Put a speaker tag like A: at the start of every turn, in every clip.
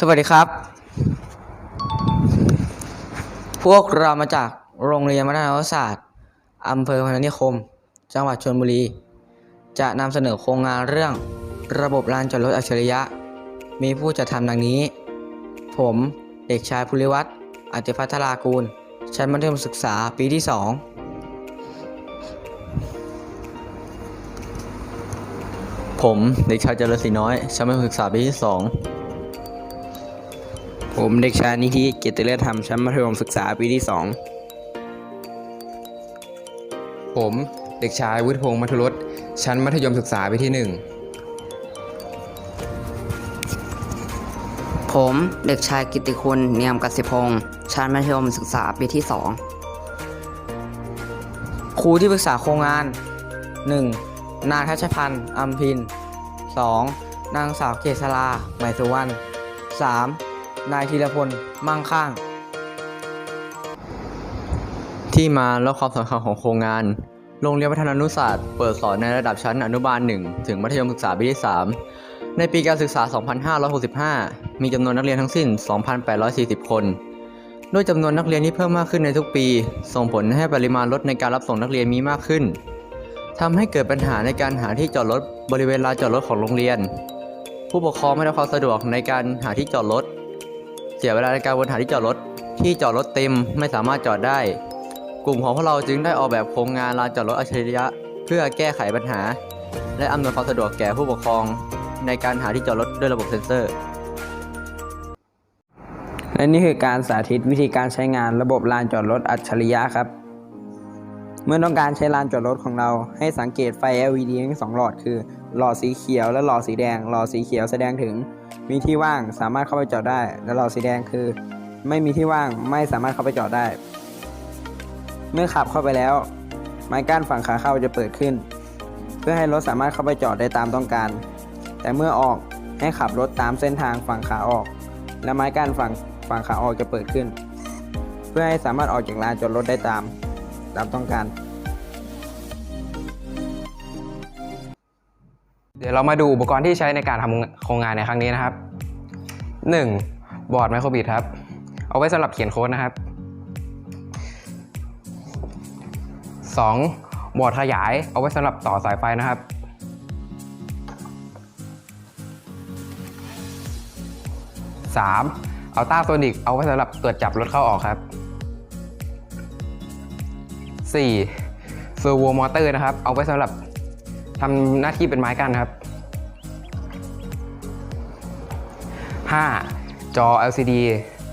A: สวัสดีครับ พวกเรามาจากโรงเรียนมัธยมศาสตร์อำเภอพนัสนิคม จังหวัดชลบุรี จะนำเสนอโครงงานเรื่องระบบลานจอดรถอัจฉริยะ มีผู้จัดทำดังนี้ ผมเด็กชายภูริวัฒน์อติพัฒรากูล ชั้นมัธยมศึกษาปีที่ 2
B: ผมเด็กชายเจริญศรีน้อย ชั้นมัธยมศึกษาปีที่สอง
C: ผมเด็กชายนิธิเกียรติเลิศธรรมชั้นมัธยมศึกษาปีที่
D: ผมเด็กชายวุฒิพงศ์มัทรสชั้นมัธยมศึกษาปีที่
E: ผมเด็กชายกิตติคุณเนียมกสิพงศ์ชั้นมัธยมศึกษาปีที่
A: ครูที่ปรึกษาโครงงาน 1. นางทัชพันธ์อัมพิน 2. นางสาวเกษราไหมสุวรรณ 3. นายธีรพล มั่งข้าง
B: ที่มาและความสำคัญของโครงงาน โรงเรียนวัฒนานุศาสตร์ เปิดสอนในระดับชั้นอนุบาล 1 ถึงมัธยมศึกษาปีที่ 3 ในปีการศึกษา 2565 มีจำนวนนักเรียนทั้งสิ้น 2,840 คน ด้วยจำนวนนักเรียนที่เพิ่มมากขึ้นในทุกปี ส่งผลให้ปริมาณรถในการรับส่งนักเรียนมีมากขึ้นทำให้เกิดปัญหาในการหาที่จอดรถบริเวณลานจอดรถของโรงเรียน ผู้ปกครองไม่ได้ความสะดวกในการหาที่จอดรถ เสียเวลาในการวนหาที่จอดรถ ที่จอดรถเต็มไม่สามารถจอดได้ กลุ่มของพวกเราจึงได้ออกแบบโครงงานลานจอดรถอัจฉริยะ เพื่อแก้ไขปัญหา และอำนวยความสะดวกแก่ผู้ปกครอง ในการหาที่จอดรถด้วยระบบเซ็นเซอร์
C: และนี่คือการสาธิตวิธีการใช้งานระบบลานจอดรถอัจฉริยะครับ เมื่อต้องการใช้ลานจอดรถของเราให้สังเกตไฟ LED ทั้งสองหลอดคือ หลอดสีเขียวและหลอดสีแดง หลอดสีเขียวแสดงถึง มีที่ว่างสามารถเข้าไปจอดได้ และหลอดสีแดงคือ ไม่มีที่ว่างไม่สามารถเข้าไปจอดได้ เมื่อขับเข้าไปแล้ว ไม้กั้นฝั่งขาเข้าจะเปิดขึ้น เพื่อให้รถสามารถเข้าไปจอดได้ตามต้องการ แต่เมื่อออกให้ขับรถตามเส้นทางฝั่งขาออก และไม้กั้นฝั่งฝั่งขาออกจะเปิดขึ้น เพื่อให้สามารถออกจากลานจอดรถได้ตาม ตามต้องการ
D: ดี๋ยวเรามาดูอุปกรณ์ที่ใช้ในการทำโครงงานในครั้งนี้นะครับ 1. บอร์ดไมโครบิดครับ เอาไว้สำหรับเขียนโค้ดนะครับ 2. บอร์ดขยายเอาไว้สำหรับต่อสายไฟนะครับ 3. เอาต้าโซนิกเอาไว้สำหรับตรวจจับรถเข้าออกครับ 4. เซอร์โวมอเตอร์นะครับ เอาไว้สำหรับ ทำหน้าที่เป็นไม้กั้นครับ 5. จอ LCD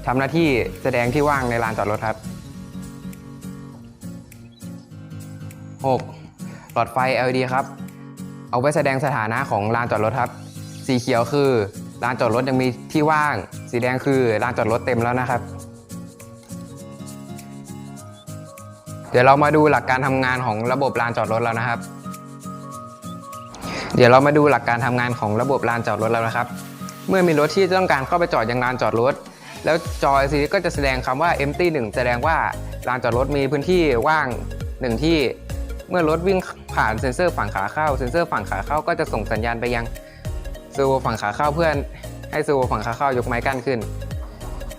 D: ทำหน้าที่แสดงที่ว่างในลานจอดรถครับ 6. หลอดไฟ LED ครับ เอาไว้แสดงสถานะของลานจอดรถครับ สีเขียวคือลานจอดรถยังมีที่ว่าง สีแดงคือลานจอดรถเต็มแล้วนะครับ เดี๋ยวเรามาดูหลักการทำงานของระบบลานจอดรถแล้วนะครับ เดี๋ยวเรามาดูหลักการทำงานของระบบลานจอดรถแล้วนะครับ เมื่อมีรถที่ต้องการเข้าไปจอดยังลานจอดรถ แล้วจอ LCD ก็จะแสดงคำว่า empty 1 แสดงว่าลานจอดรถมีพื้นที่ว่าง 1 ที่ เมื่อรถวิ่งผ่านเซ็นเซอร์ฝั่งขาเข้า เซ็นเซอร์ฝั่งขาเข้าก็จะส่งสัญญาณไปยังเซอร์โวฝั่งขาเข้าเพื่อนให้เซอร์โวฝั่งขาเข้ายกไม้กั้นขึ้น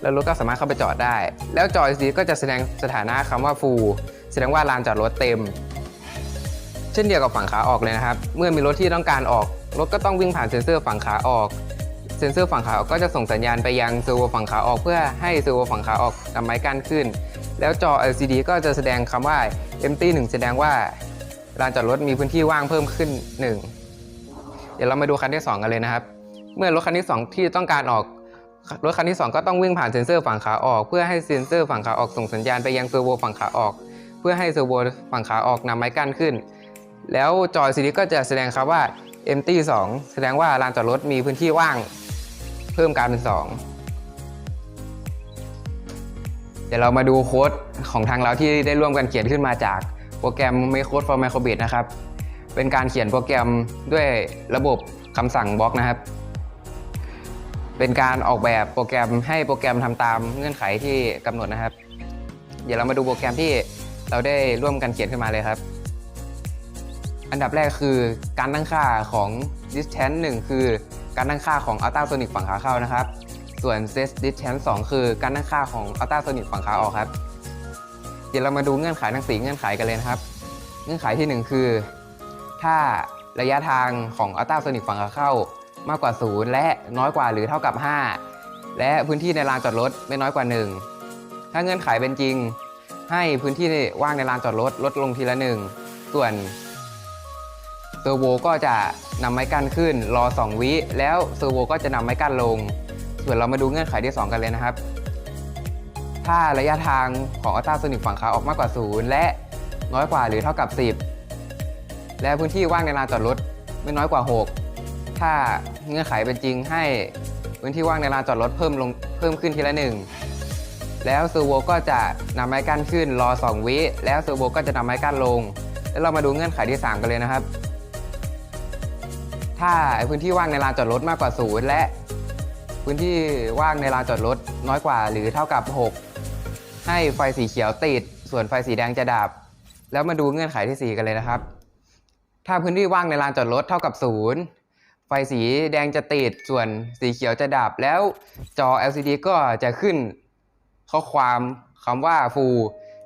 D: แล้วรถก็สามารถเข้าไปจอดได้ แล้วจอ LCD ก็จะแสดงสถานะคำว่า full แสดงว่าลานจอดรถเต็ม เช่นเดียวกับฝั่งขาออกเลยนะครับ เมื่อมีรถที่ต้องการออกรถก็ต้องวิ่งผ่านเซ็นเซอร์ฝั่งขาออกเซ็นเซอร์ฝั่งขาออกก็จะส่งสัญญาณไปยังเซอร์โวฝั่งขาออกเพื่อให้เซอร์โวฝั่งขาออกนำไม้กั้นขึ้น แล้วจอ LCD ก็จะแสดงคำว่า empty 1 แสดงว่าลานจอดรถมีพื้นที่ว่างเพิ่มขึ้น 1 เดี๋ยวเรามาดูคันที่ 2 กันเลยนะครับ เมื่อรถคันที่ 2 ที่ต้องการออกรถคันที่ 2 ก็ต้องวิ่งผ่านเซ็นเซอร์ฝั่งขาออก เพื่อให้เซ็นเซอร์ฝั่งขาออกส่งสัญญาณไปยังเซอร์โวฝั่งขาออก เพื่อให้เซอร์โวฝั่งขาออกนำไม้กั้นขึ้น แล้วจอ LCD ก็จะแสดงครับว่า empty 2 แสดงว่าลานจอดรถมีพื้นที่ว่าง เพิ่มการเป็น 2 เดี๋ยวเรามาดูโค้ดของทางเราที่ได้ร่วมกันเขียนขึ้นมาจากโปรแกรม Macode for Microbit นะครับ เป็นการเขียนโปรแกรมด้วยระบบคำสั่งบล็อกนะครับ เป็นการออกแบบโปรแกรมให้โปรแกรมทำตามเงื่อนไขที่กำหนดนะครับ เดี๋ยวเรามาดูโปรแกรมที่เราได้ร่วมกันเขียนขึ้นมาเลยครับ อันดับแรกคือการตั้งค่าของ distance 1 คือการตั้งค่าของ ultrasonic ฝั่งขาเข้านะครับ ส่วน Set Distance 2 คือการตั้งค่าของ Ultrasonic ฝั่งขาออกครับ เดี๋ยวเรามาดูเงื่อนไขทั้ง 4 เงื่อนไขกันเลยนะครับ เงื่อนไขที่ 1 คือ ถ้าระยะทางของ Ultrasonic ฝั่งขาเข้ามากกว่า 0 และน้อยกว่าหรือเท่ากับ 5 และพื้นที่ในลานจอดรถไม่น้อยกว่า 1 ถ้าเงื่อนไขเป็นจริง ให้พื้นที่ว่างในลานจอดรถลดลงทีละหนึ่งส่วน ซอร์โวก็จะนำไม้กั้นขึ้น รอ 2 วิแล้วเซอร์โวก็จะนำไม้กั้นลง ส่วนเรามาดูเงื่อนไขที่ 2 กันเลยนะครับ ถ้าระยะทางของอัลตราโซนิกฝั่งขาออกมากกว่า 0 และน้อยกว่าหรือเท่ากับ 10 และพื้นที่ว่างในลานจอดรถไม่น้อยกว่า 6 ถ้าเงื่อนไขเป็นจริงให้พื้นที่ว่างในลานจอดรถเพิ่มลงเพิ่มขึ้นทีละหนึ่งแล้วเซอร์โวก็จะนำไม้กั้นขึ้นรอ 2 วิ แล้วเซอร์โวก็จะนำไม้กั้นลง แล้วเรามาดูเงื่อนไขที่ 3 กันเลยนะครับ ถ้าพื้นที่ว่างในลานจอดรถมากกว่า0และ พื้นที่ว่างในลานจอดรถน้อยกว่าหรือเท่ากับ 6 ให้ไฟสีเขียวติด ส่วนไฟสีแดงจะดับ แล้วมาดูเงื่อนไขที่ 4 กันเลยนะครับ ถ้าพื้นที่ว่างในลานจอดรถเท่ากับ0ไฟสีแดงจะติด ส่วนสีเขียวจะดับ แล้วจอ LCD ก็จะขึ้นข้อความคำว่า full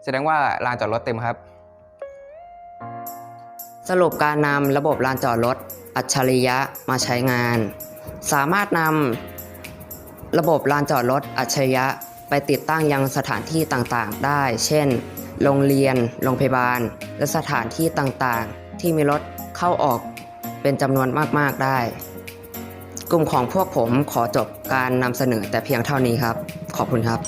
D: แสดงว่าลานจอดรถเต็มครับ
E: สรุปการนำระบบลานจอดรถอัจฉริยะมาใช้งาน สามารถนำระบบลานจอดรถอัจฉริยะไปติดตั้งยังสถานที่ต่างๆ ได้ เช่น โรงเรียน โรงพยาบาล และสถานที่ต่างๆ ที่มีรถเข้าออกเป็นจำนวนมากๆได้ กลุ่มของพวกผมขอจบการนำเสนอแต่เพียงเท่านี้ครับ ขอบคุณครับ